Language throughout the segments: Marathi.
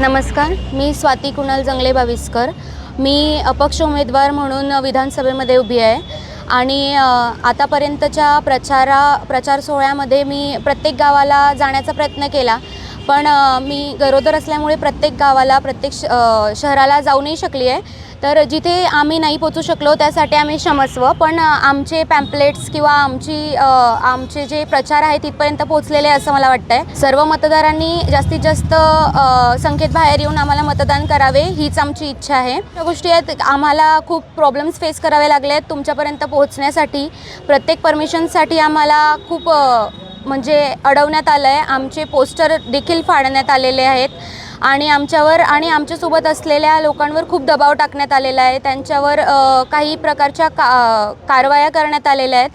नमस्कार मी स्वाती कुणाल जंगले बाविस्कर. मी अपक्ष उमेदवार म्हणून विधानसभेमध्ये उभी आहे. आणि आतापर्यंतच्या प्रचारा प्रचार सोहळ्यामध्ये मी प्रत्येक गावाला जाण्याचा प्रयत्न केला. पण मी गरोदर असल्यामुळे प्रत्येक गावाला प्रत्येक श शहराला जाऊ नाही शकली आहे. तर जिथे आम्ही नाही पोचू शकलो त्यासाठी आम्ही क्षमस्व. पण आमचे पॅम्पलेट्स किंवा आमची आमचे जे प्रचार आहे तिथपर्यंत पोहोचलेले आहे असं मला वाटतं आहे सर्व मतदारांनी जास्तीत जास्त अ, संख्येत बाहेर येऊन आम्हाला मतदान करावे हीच आमची इच्छा आहे. या गोष्टी आहेत आम्हाला खूप प्रॉब्लेम्स फेस करावे लागले आहेत तुमच्यापर्यंत पोहोचण्यासाठी. प्रत्येक परमिशनसाठी आम्हाला खूप म्हणजे अडवण्यात आलं आहे आमचे पोस्टर देखील फाडण्यात आलेले आहेत. आणि आमच्यावर आणि आमच्यासोबत असलेल्या लोकांवर खूप दबाव टाकण्यात आलेला आहे. त्यांच्यावर काही प्रकारच्या का कारवाया करण्यात आलेल्या आहेत.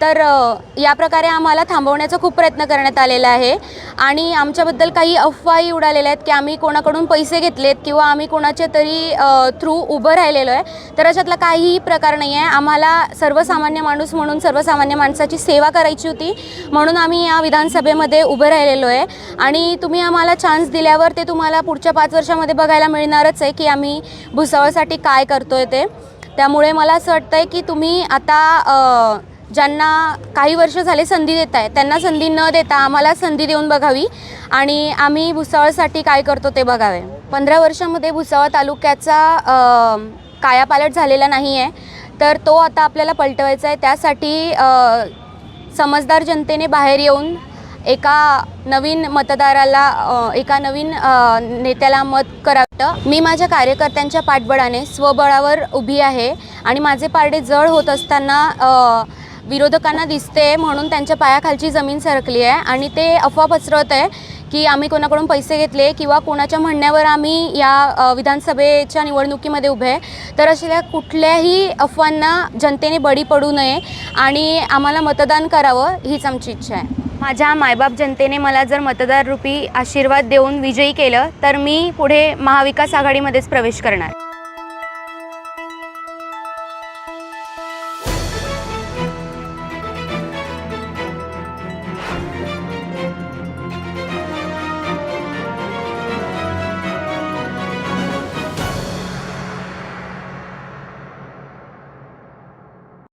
तर या प्रकारे आम्हाला थांबवण्याचा खूप प्रयत्न करण्यात आलेला आहे. आणि आमच्याबद्दल काही अफवाही उडालेल्या आहेत की आम्ही कोणाकडून पैसे घेतलेत किंवा आम्ही कोणाच्या तरी थ्रू उभं राहिलेलो आहे. तर अशातला काहीही प्रकार नाही आहे. आम्हाला सर्वसामान्य माणूस म्हणून सर्वसामान्य माणसाची सेवा करायची होती. म्हणून आम्ही या विधानसभेमध्ये उभं राहिलेलो आहे. आणि तुम्ही आम्हाला चान्स दिल्यावर ते तुम्हाला पुढच्या पाच वर्षामध्ये बघायला मिळणारच आहे की आम्ही भुसावळसाठी काय करतो आहे ते. त्यामुळे मला असं वाटतं आहे की तुम्ही आता ज्यांना काही वर्ष झाले संधी देत आहे त्यांना संधी न देता आम्हाला संधी देऊन बघावी. आणि आम्ही भुसावळसाठी काय करतो ते बघावे. पंधरा वर्षामध्ये भुसावळ तालुक्याचा कायापालट झालेला नाही आहे तर तो आता आपल्याला पलटवायचा आहे. त्यासाठी समजदार जनतेने बाहेर येऊन एका नवीन मतदाराला एका नवीन नेत्याला मत करावं. मी माझ्या कार्यकर्त्यांच्या पाठबळाने स्वबळावर उभी आहे. आणि माझे पारडे जड होत असताना विरोधकांना दिसते म्हणून त्यांच्या पायाखालची जमीन सरकली आहे आणि ते अफवा पसरवत आहे की आम्ही कोणाकडून पैसे घेतले किंवा कोणाच्या म्हणण्यावर आम्ही या विधानसभेच्या निवडणुकीमध्ये उभे आहे. तर अशा कुठल्याही अफवांना जनतेने बळी पडू नये आणि आम्हाला मतदान करावं हीच आमची इच्छा आहे. माझ्या मायबाप जनतेने मला जर मतदार रूपी आशीर्वाद देऊन विजयी केलं तर मी पुढे महाविकास आघाडीमध्येच प्रवेश करणार.